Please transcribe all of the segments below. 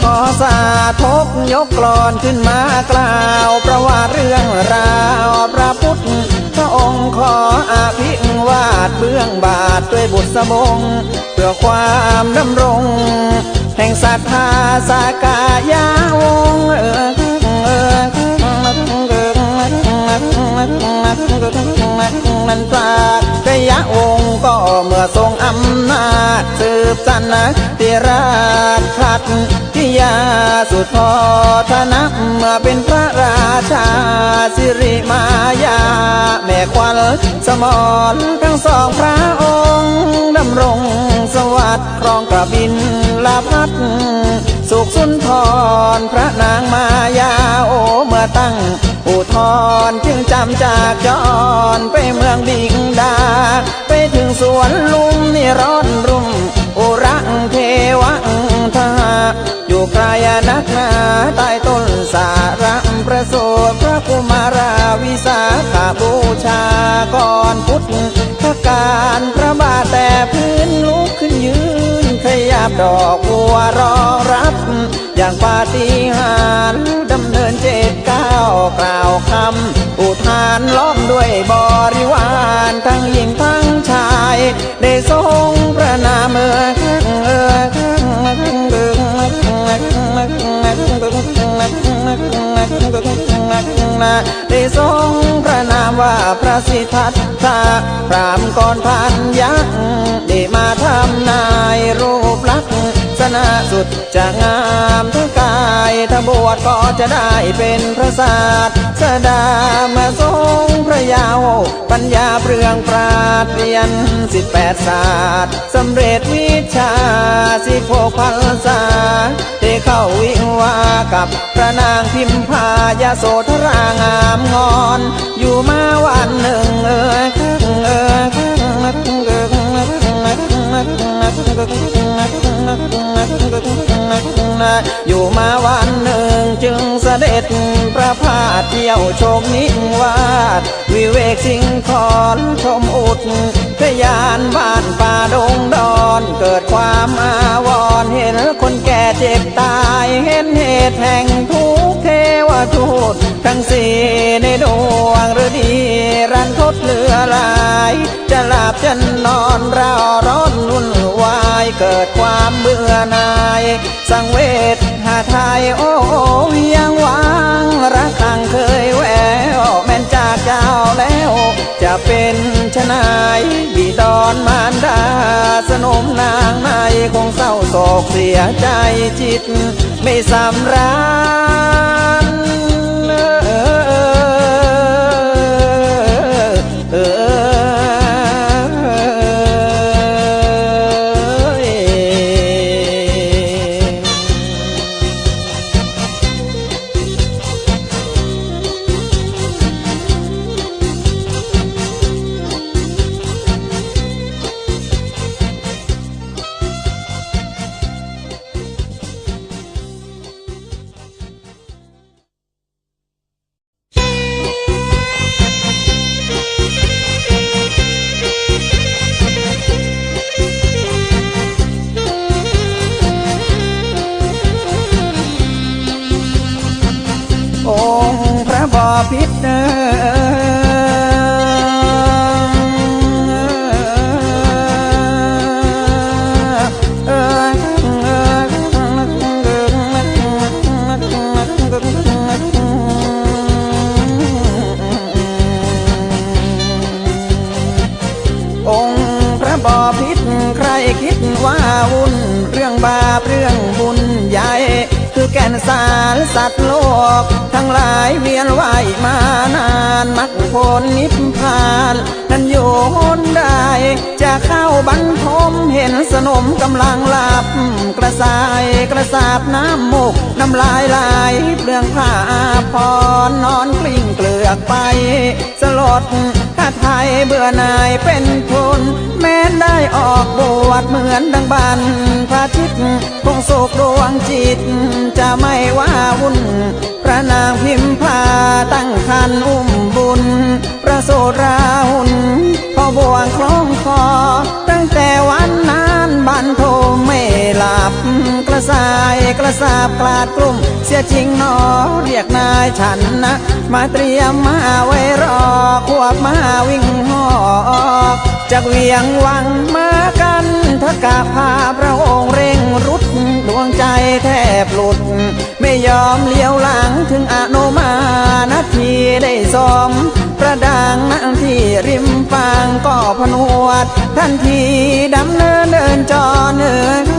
ขอสาทกยกกรอนขึ้นมากล่าวประวัติเรื่องราวพระพุทธพระองค์ขออาภิวาดเบื้องบาทด้วยบุตรสบงเพื่อความดำรง แห่งศรัทธาสากายาวงศ์เออเออ นันปรากยะวงศ์ก็เมื่อทรงอำนาจสืบสันนะติราชขัดทิยาสุดพอธนะเมื่อเป็นพระราชาสิริมายา แม่ควันสมรทั้งสองพระองค์ดำรงสวัสดิ์ครองกระบินลาพัดสุขสุนทรพระนางมายาโอเมื่อตั้งอุทธรจึงจำจากจรไปเมืองบิงดา ไปถึงสวนลุมนี่ร้อนรุ่มอุรังเทวังทาอยู่ไกลนักหนาใต้ต้นสาระประสูตพระกุมาราวิสาขาบูชาก่อนพุทธการพระบาทแต่พื้นลุกขึ้นยืนขยับดอกบัวรอรับ อย่างปาฏิหาริย์ดำเนินเจ็ดก้าวกล่าวคำ อุทานล้อมด้วยบริวารทั้งหญิงทั้งชาย ได้ทรงพระนามเออเออได้ทรงพระนามว่าพระสิทธัตถะพรามก่อนพันยักษ์ได้มาทำนายรูปลักษณ์ สนาสุดจะงามทั้งกายถ้าบวชก็จะได้เป็นพระศาสสดามาทรงพระยาวปัญญาเปลืองปราดเรียนสิบแปดศาสตร์สำเร็จวิชาสิบหกพันษาได้เข้าวิวากับพระนางพิมพายาโสธรางามงอน อยู่มาวันหนึ่งเออเอออ อยู่มาวันหนึ่งจึงเสด็จประพาสเที่ยวชมนิวาสวิเวกสิงคอนชมอุดพยานบ้านป่าดงดอนเกิดความอาวรณ์เห็นคนแก่เจ็บตายเห็นเหตุแห่งทุกเทวทูตทั้งสี่ในดวงฤดีรันทดเหลือหลาย จะหลับจะนอนรา เกิดความเบื่อหน่าย สังเวชหาไทยโอ้ยังหวังรักคังเคยแววแม่นจากเจ้าแล้ว จะเป็นชนายบิดอนมารดา สนมนางในคงเศร้าโศกเสียใจจิต ไม่สำราญ สัตว์โลก ทั้งหลายเวียนว่ายมานานมักผลนิพพาน นั้นอยู่หนใดจะเข้าบรรทมเห็นสนมกำลังหลับ กระสายกระสาบน้ำมูกน้ำลายไหลเปลืองผ้าพรนอนกลิ้งเกลือกไปสลด ถ้าไทยเบื่อหน่ายเป็นทุนแม้นได้ออกบวชเหมือนดังบันพระจิตคงสุขดวงจิต จะไม่ว่าวุ่น พระนางพิมพาตั้งคันอุ้มบุญ ประโสดราหุนพอบวงคล้องคอ งแต่วันนั้นบันโทไม่หลับ กระสายกระสาบกลาดกลุ่ม เสียจริงนอเรียกนายฉันนะ มาเตรียมมาไว้รอควบมาวิ่งหอกจากเวียงวังมากันทกะพาพระองค์เร่งรุดดวงใจแทบหลุด ไม่ยอมเลี้ยวหลังถึงอนุมานาทีได้สม ประดังนั่งที่ริมฝั่งก็พนวดทันทีดำเนินเดินจอเนื้อ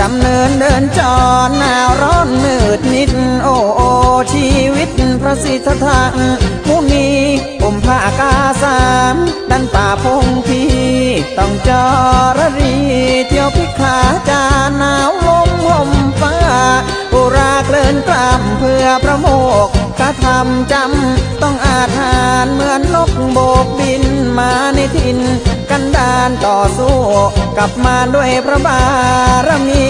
ดำเนินเดินจอหนาวร้อนมืดมิด โอ้โอชีวิตพระสิทธามุนีผมผ้ากาสามดันป่าพงพีต้องจอระรีเที่ยวพิกขาจาหนาวลมห่มฟ้าอุราเกลินกล้ามเพื่อประโมก กระทำจำต้องอาจหารเหมือนนกโบกบินมาในถิ่นกันดานต่อสู้กลับมาด้วยพระบารมี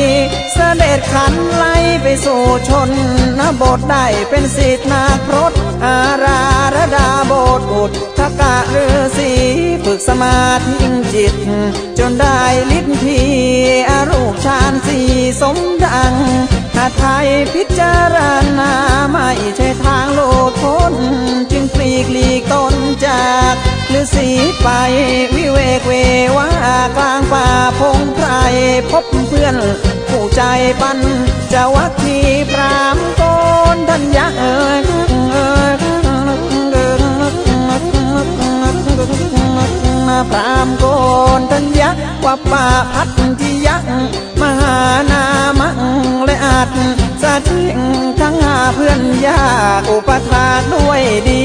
เสด็จขันไล่ไปสู่ชนนบทได้เป็นสิทธนาครตอาราระดาโบทอุดทกะฤาษีฝึกสมาธิจิต จนได้ลิทธิอารูปฌานสีสมดังาไทยพิจารณาไม่ใช่ทางโลดพ้นจึงปลีกหลีกตนจากฤาษีไปวิเวกเววากลางป่าพงไพรพบเพื่อนผู้ใจปันจะวักทีพรามโกนทัญญาเอ่ยพรามโกนทัญญาว่าป่าพัดทธิยักมหานามัง และอาจิงทั้งหาเพื่อนยากอุปถากด้วยดี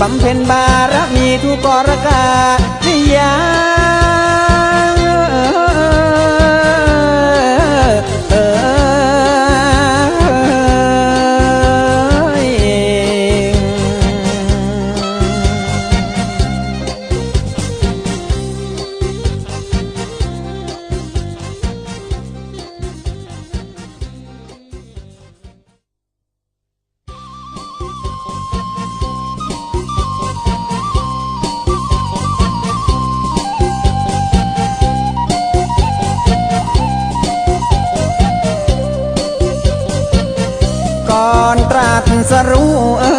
บำเพ็ญบารมีทุกรกาทิยา สรู้เออ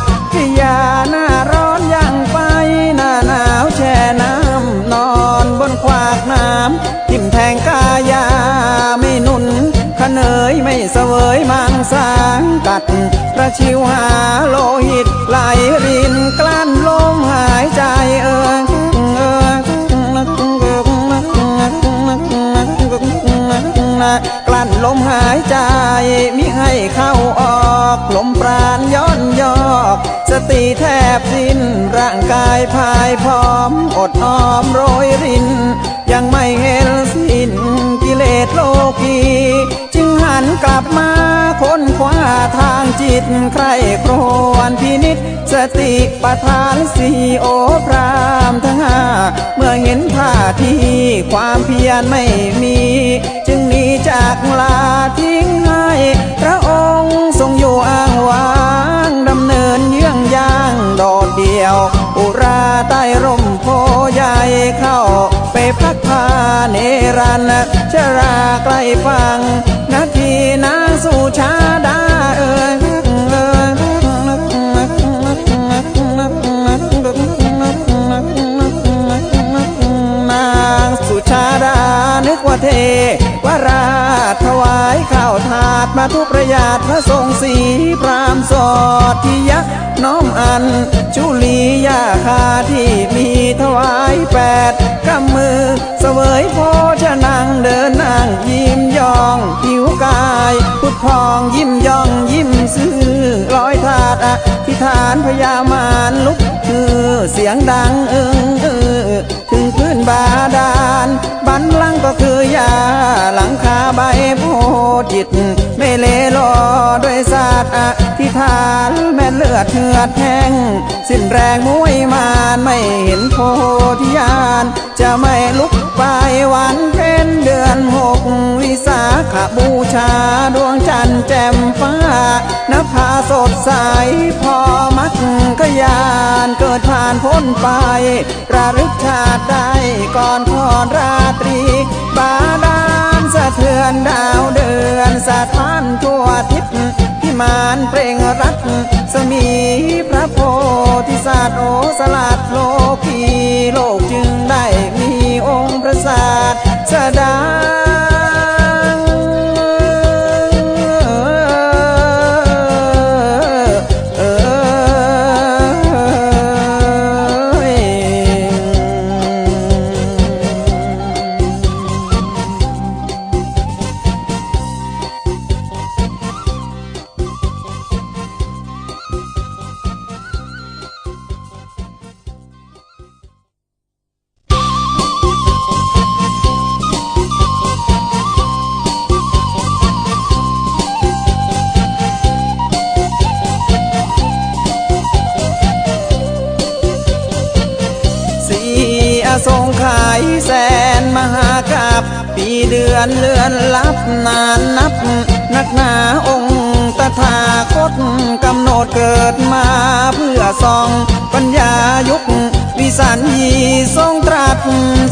รกากิยาหน้าร้อนยังไป หน้าหนาวแช่น้ำนอนบนขวากน้ำทิ่มแทงกายาไม่นุนขเนยไม่เสวยมังสางกัดประชิวหาโลหิตไหลรินกลั้นลมหายใจเอิงเอิงกลั้น ลมหายใจมิให้เข้าออกลมปราณย้อนยอก สติแทบสิ้นร่างกายพายพร้อมอดออมโรยริน ยังไม่เห็นสิ้นกิเลสโลกี จึงหันกลับมาค้นคว้าทา งจิตใครครวนพินิษสติประทานสีโอพรามทั้งห้า เมื่อเห็นท่าทีความเพียรไม่มี จึงหนีจากลาทิ้งให้ พระองค์ทรงอยู่อ้างว้างดำเนินเยื่องย่างโดดเดี่ยว อุราใต้ร่มโพใหญ่เข้า ไปพักพาเนรันชราใกล้ฟัง นาทีนางสุชาดาเอ่ย ว่าเทวราชถวายข้าวถาดมาทุกประหยาดพระทรงสีพรามสอดที่ยักษ์น้อมอันชุลียาคาที่มีถวายแปดกำมือเสวยโพชนังเดินนางยิ้มยองผิวกายพุทธพองยิ้มย่องยิ้มซื่อร้อยถาดอธิฐานพญามารเสียงดังเออเออถึงพื้นบาดาล บันลังก็คือยาหลังคาใบโพธิ์จิต ไม่เลลอด้วยศาสตร์อธิษฐานแม่เลือดเถือดแห้ง สิ้นแรงมุ้ยมานไม่เห็นโพธิญาณจะไม่ลุกไปวันเป็นเดือนหกวิสาขบูชาด้วย แจ่มฟ้านภาสดใส พอมักก็ยานเกิดผ่านพ้นไป ระลึกชาติได้ก่อนพรราตรี บาดาลสะเทือนดาวเดือนสะท้านทั่วทิศพิมานเปล่งรัตสมีพระโพธิสัตว์โอสลัดโลกีโลกจึงได้มีองค์ประสาทสดา ยุค วิสัญญีทรงตรัส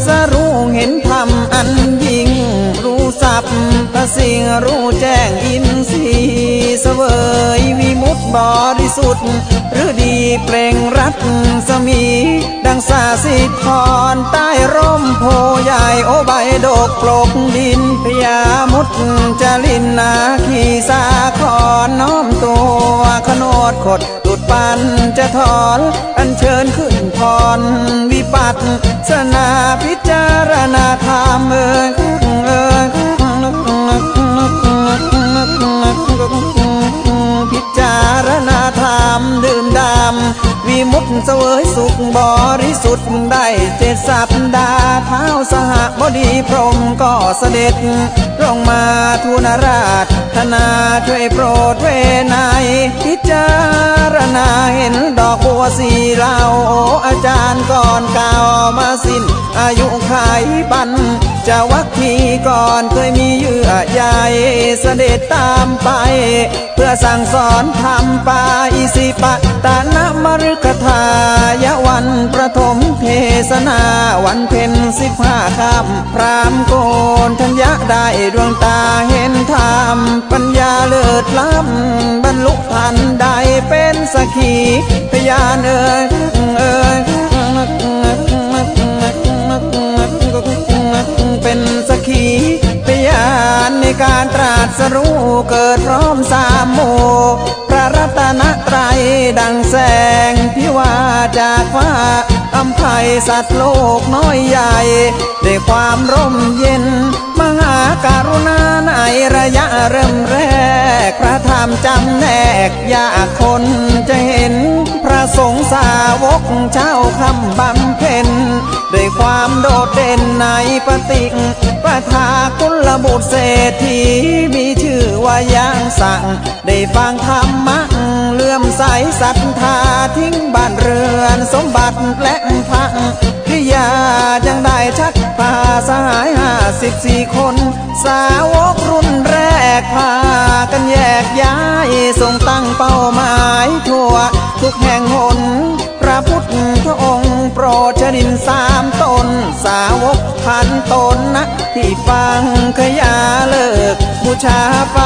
สรู้เห็นธรรมอันยิ่ง รู้สัพพะสิ่งรู้แจ้งอินทรีย์เสวยวิมุตบริสุทธิ์หรือดีเปล่งรัตสมี ดังสาสิทรใต้ร่มโพใหญ่โอใบดกปลกดินพยามุดจลินนาขีสาคอนน้อมตัวขนดขด ปันจะถอนอันเชิญขึ้นพรวิปัสสนาพิจารณาธรรมเอ่ยเอ่ยพิจารณาธรรมดื่มดำวิมุต เสวยสุขบริสุทธิ์ได้เจ็ดสัปดาห์เท้าสหบดีพรมก็เสด็จลงมาทูลราชธนาช่วยโปรดเวนายพิจารณาเห็นดอกบัวสีเหล่าโออาจารย์ก่อนกล่าวมาสิ้น อายุไขบันจะวักทีก่อนเคยมีเยื่อใยเสด็จตามไป เพื่อสั่งสอนทำปาอิสิปะตานมฤคทาายวันประถมเทศนาวันเพ็ญสิบห้าค่ำพรามโกนทัญญะได้ดวงตาเห็นธรรม ปัญญาเลิศล้ำบรรลุทันใดเป็นสกีพยานเอ่ยเอ่ยเป็นสกีพยานในการตรัสรู้เกิดพร้อมสามโม รัตนตรัยดังแสงพิวาจากฟ้าอำไพสัตว์โลกน้อยใหญ่ด้วยความร่มเย็น มหาการุณาในระยะเริ่มแรก พระธรรมจำแนกยากคนจะเห็น พระสงฆ์สาวกเจ้าคำบำเพ็ญด้วยความโดดเด่นในปฏิกปทากุลบุตรเศรษฐีมีชื่อว่ายังสั่ง ได้ฟังธรรมะ ลื่อมใสศรัทธาทิ้งบ้านเรือนสมบัติและพังพิยาจังได้ชักพาสหายห้าสิบสี่คน สาวกรุ่นแรกพากันแยกย้ายทรงตั้งเป้าหมายทั่วทุกแห่งหนพระพุทธองค์โปรดชดินสามตน สาวกพันตนนะที่ฟังขยาเลิกบูชาไฟ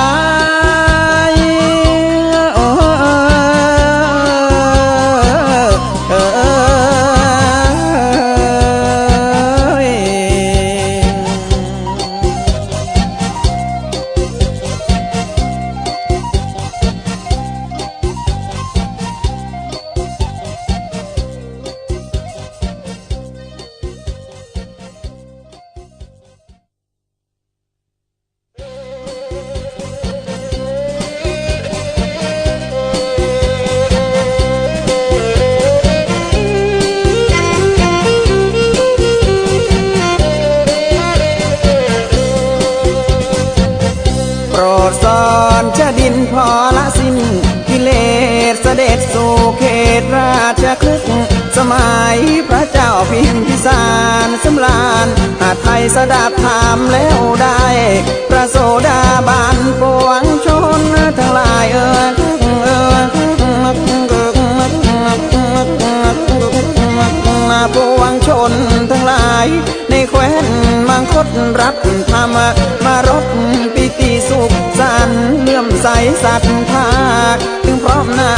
สดับถามแล้วได้พระโสดาบันปวงชนทั้งหลายเออเออปวงชนทั้งหลาย ในแคว้นมังคตรับธรรมมารบปิติสุขสันเลื่อมใสศรัทธาถึงพร้อมหน้า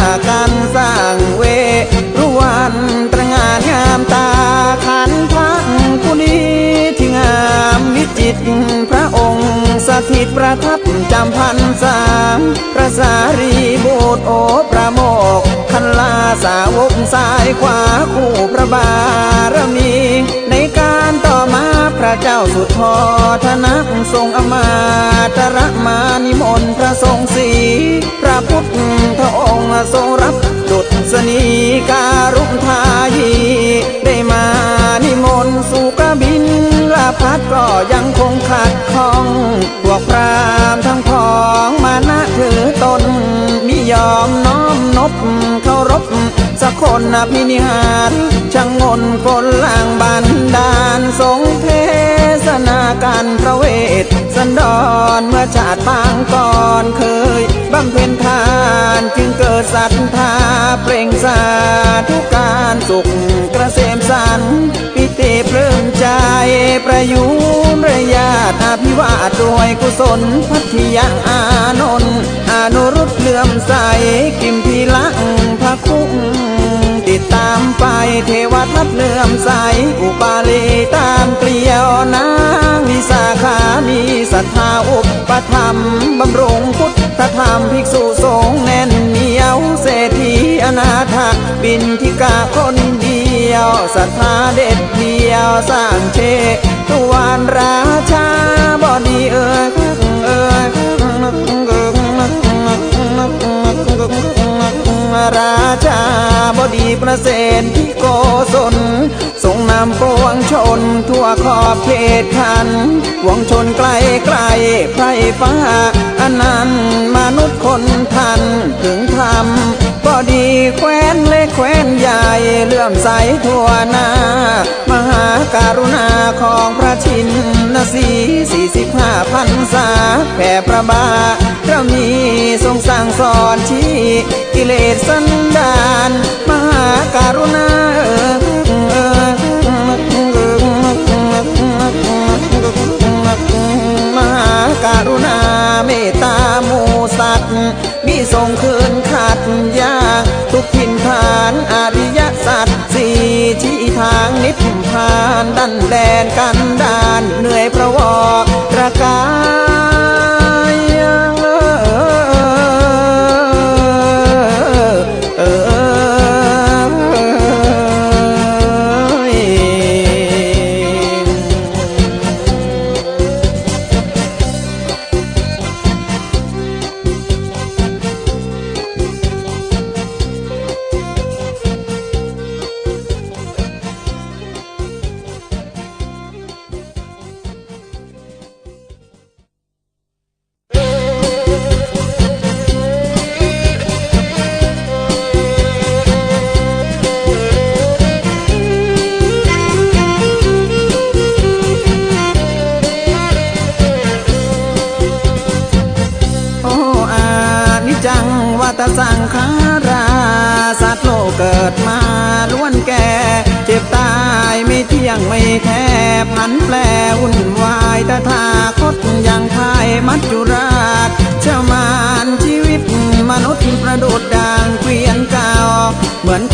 จิตพระองค์สถิตประทับจำพันสามพระสารีบุตรโอประโมกคันลาสาวกสายขวาคู่พระบารมี ในการต่อมาพระเจ้าสุดทอธนะทรงอมาตระมานิมนต์พระทรงศรีพระพุทธองค์ทรงรับดุษสนีการุทายีได้มา นิมนต์สู่กระบินลาพัดก็ยังคงขัดข้องพวกพรามทั้งพองมานะถือตน ยอมน้อมนบเคารพสักคนอภินิหารช่างงนคนล่างบันดาลทรงเทศนาการพระเวทสันดอนเมื่อชาติปางก่อนเคยบำเพ็ญทานจึงเกิดศรัทธาเปล่งสาธุการสุขกระเสมสันต์ ปิติเพลิมใจประยุนระยาตอภิวาทด้วยกุศลพัทยาอานนท์อนุรุตเลื่อมใสกิมพีลังพระคุ้งติดตามไปเทวทัตเลื่อมใสอุปาลีตามเกลียวนางวิสาขามีศรัทธาอุปธรรมบำรุงพุทธธรรมภิกษุสงฆ์แน่นเหนียวเศรษฐีอนาถบินทิกาคน ดียวศรัทธาเด็ดเดียวสร้างเชตุวานราชาบอดีเอ่ยเอ่ยราชาบดีประเสนที่โกศลทรงนำปวงชนทั่วขอบเขตขันปวงชนไกลไกลไพรฟ้าอนันมนุษย์คนทันถึงธรรมบดีแคว้นเล็กแคว้นใหญ่เลื่อมใสทั่วหน้ามหาการุณาของพระชินนสีสี่สิบห้าพันษาแผ่ประบาเรามีทรงสั่งสอนชี้กิเลสสันดาน มหาการุณา มหาการุณาเมตตาหมูสัตว์ มีทรงคืนขัดยากทุกทินฐานอริยสัตว์สี่ที่ทางนิพพานดันแดนกันดานเหนื่อยพระวอกระกา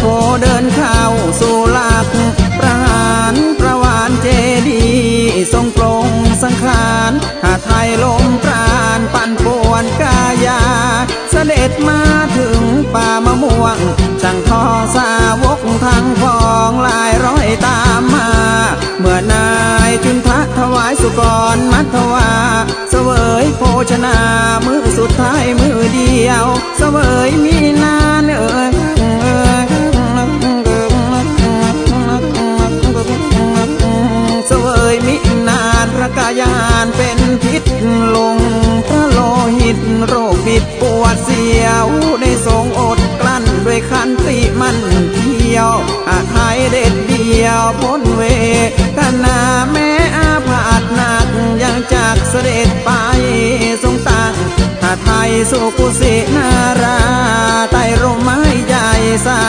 โคเดินเข้าสู่หลัก ประหารประวานเจดีทรงปรงสังขารหาไทยลมปราณปั่นป่วนกายา เสด็จมาถึงป่ามะม่วงช่างทอสาวกทั้งพองลายร้อยตามมา เมื่อนายจุนทะถวายสุกรมัทวาเสวยโภชนามือสุดท้ายมือเดียว เสวยมีนานเอ่ยานระกายานเป็นพิษลงพระโลหิตโรคบิดปวดเสียวได้ทรงอดกลั้นด้วยคันติมันเที่ยวอาไทยเด็ดเดียวพ้นเวกนาแม้อาพาธหนักยังจากเสด็จไปทรงตั้งหา ไทยสุกุสินาราใต้ร่มไม้ใหญ่สา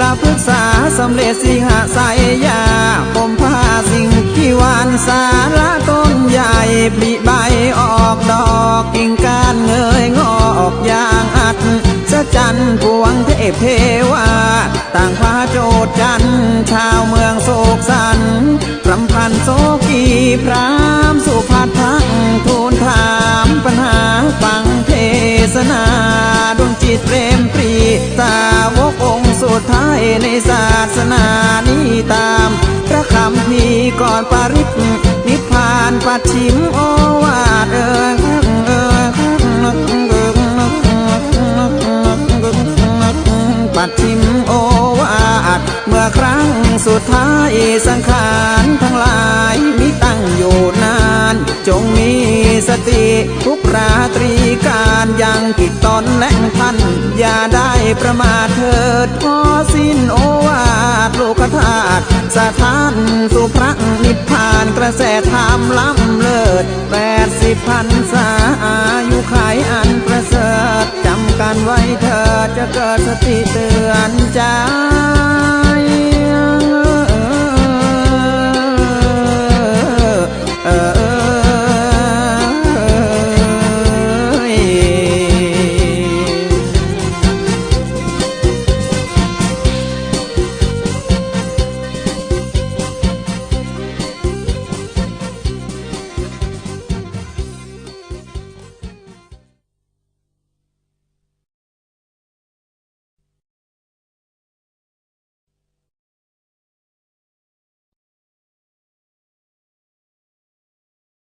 ลาพฤกษาสำเร็จสิหาสายยาผมผ้าสิ่งที่วานสาระต้นใหญ่ปลิใบออกดอกกิ่งก้านเงยงอกอย่างอัดสะจันพวงเทพเทวาต่างพาโจดจันชาวเมืองโศกสันรำพันโศกีพรามสุภัททังทูลถามปัญหาฟัง นาดวงจิตเปรมปรีสาวกองค์สุดท้ายในศาสนานี้ตาม พระคำพีก่อนปาริตนิพพานปัดชิมโอวาทเออเออปัดชิมโอวาทเมื่อครั้งสุดท้ายสังขารทั้งหลายมิตั้งอยู่นา จงมีสติทุกราตรีการยังกิจตอนและท่านอย่าได้ประมาทเถิดขอสิ้นโอวาทโลกธาตุสถานสู่พระนิพพานกระแสธรรมล้ำเลิศแปดสิบพันษาอายุขายอันประเสริฐจำกันไว้เถิดจะเกิดสติเตือนใจ